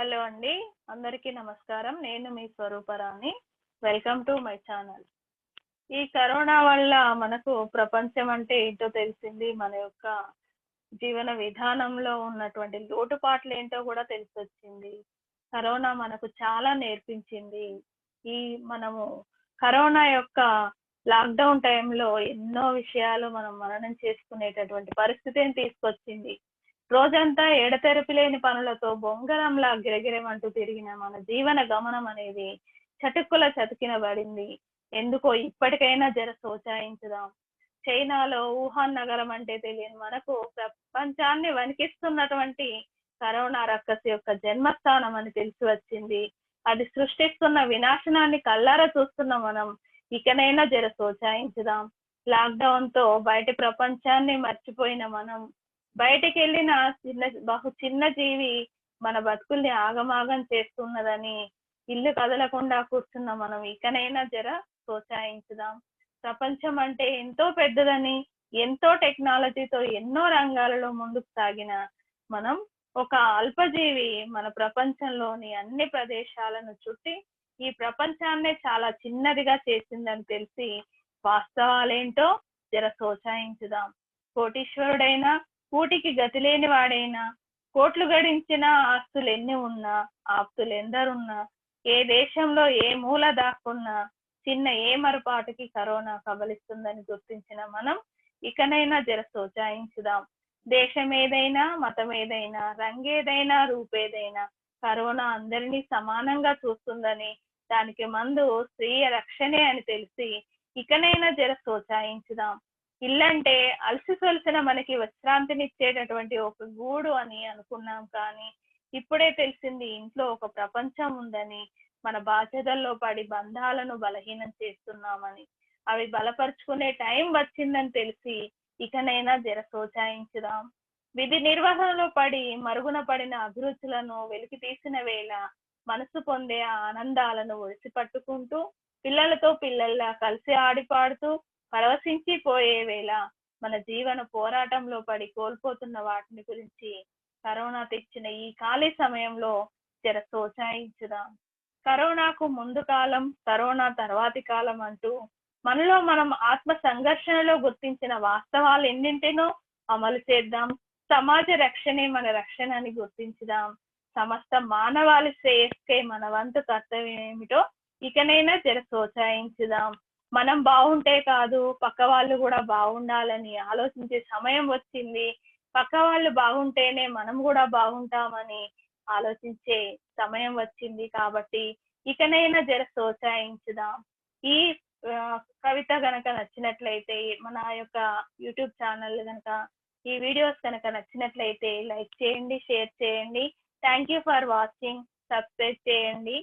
Hello అండి. అందరికీ నమస్కారం. నేను మీ Swaruparani. Welcome to my channel. ఈ కరోనా వల్ల మనకు ప్రపంచం అంటే ఏంటో తెలిసింది. మన యొక్క జీవన విధానంలో ఉన్నటువంటి లోటుపాట్లు ఏంటో కూడా తెలిసొచ్చింది. కరోనా మనకు చాలా నేర్పించింది. ఈ మనము కరోనా యొక్క లాక్డౌన్ టైంలో ఎన్నో విషయాలు మనం మననం చేసుకునేటటువంటి పరిస్థితిని తీసుకొచ్చింది. రోజంతా ఎడతెరపి లేని పనులతో బొంగరంలా గిరగిరమంటూ తిరిగిన మన జీవన గమనం అనేది చటుక్కుల చతికినబడింది ఎందుకో ఇప్పటికైనా జర సోచాయించుదాం. చైనాలో వుహాన్ నగరం అంటే తెలియని మనకు ప్రపంచాన్ని వణికిస్తున్నటువంటి కరోనా రక్కస్ యొక్క జన్మస్థానం అని తెలిసి వచ్చింది. అది సృష్టిస్తున్న వినాశనాన్ని కల్లారా చూస్తున్న మనం ఇకనైనా జర సోచాయించుదాం. లాక్డౌన్తో బయట ప్రపంచాన్ని మర్చిపోయిన మనం బయటికి వెళ్ళిన చిన్న బహు చిన్న జీవి మన బతుకుల్ని ఆగమాగం చేస్తున్నదని ఇల్లు కదలకుండా కూర్చున్న మనం. ఇకనైనా జర ప్రోత్సహించుదాం. ప్రపంచం అంటే ఎంతో పెద్దదని ఎంతో టెక్నాలజీతో ఎన్నో రంగాలలో ముందుకు సాగిన మనం ఒక అల్పజీవి మన ప్రపంచంలోని అన్ని ప్రదేశాలను చుట్టి ఈ ప్రపంచాన్నే చాలా చిన్నదిగా చేసిందని తెలిసి వాస్తవాలేంటో జర సోచాయించుదాం కోటీశ్వరుడైనా కూటికి గతిలేని వాడైనా కోట్లు గడించిన ఆస్తులు ఎన్ని ఉన్నా ఆప్తులు ఎందరున్నా ఏ దేశంలో ఏ మూల దాక్కున్నా చిన్న ఏ మరపాటుకి కరోనా కబలిస్తుందని గుర్తించిన మనం ఇకనైనా జర సోచాయించుదాం. దేశం ఏదైనా మతం ఏదైనా రంగేదైనా రూపేదైనా కరోనా అందరినీ సమానంగా చూస్తుందని దానికి మందు స్త్రీయ రక్షణే అని తెలిసి ఇకనైనా జర సోచాయించుదాం. ఇల్లంటే అలసి సొలిసిన మనకి విశ్రాంతినిచ్చేటటువంటి ఒక గూడు అని అనుకున్నాం కానీ ఇప్పుడే తెలిసింది ఇంట్లో ఒక ప్రపంచం ఉందని మన బాధ్యతల్లో పడి బంధాలను బలహీనం చేస్తున్నామని. అవి బలపరుచుకునే టైం వచ్చిందని తెలిసి ఇకనైనా జర సోచాయించుదాం. విధి నిర్వహణలో పడి మరుగున పడిన అభిరుచులను వెలికి తీసిన వేళ మనసు పొందే ఆనందాలను ఒడిసి పట్టుకుంటూ పిల్లలతో పిల్లల్లా కలిసి ఆడిపాడుతూ పరవశించి వేళ మన జీవన పోరాటంలో పడి కోల్పోతున్న వాటిని గురించి కరోనా తెచ్చిన ఈ ఖాళీ సమయంలో జర సోచాయించుదాం కరోనాకు ముందు కాలం కరోనా తర్వాతి కాలం అంటూ మనలో మనం ఆత్మ సంఘర్షణలో గుర్తించిన వాస్తవాలు ఎన్నింటినో అమలు చేద్దాం. సమాజ రక్షణే మన రక్షణ అని గుర్తించుదాం. సమస్త మానవాళి శ్రేయస్కే మన వంతు కర్తవ్యం ఏమిటో ఇకనైనా జర సోచాయించుదాం మనం బాగుంటే కాదు పక్క వాళ్ళు కూడా బాగుండాలని ఆలోచించే సమయం వచ్చింది. పక్క వాళ్ళు బాగుంటేనే మనం కూడా బాగుంటామని ఆలోచించే సమయం వచ్చింది కాబట్టి ఇకనైనా జర సోచాయించుదాం ఈ కవిత గనక నచ్చినట్లయితే మన యొక్క యూట్యూబ్ ఛానల్ గనక ఈ వీడియోస్ కనుక నచ్చినట్లయితే లైక్ చేయండి షేర్ చేయండి. Thank you for watching. Subscribe చేయండి.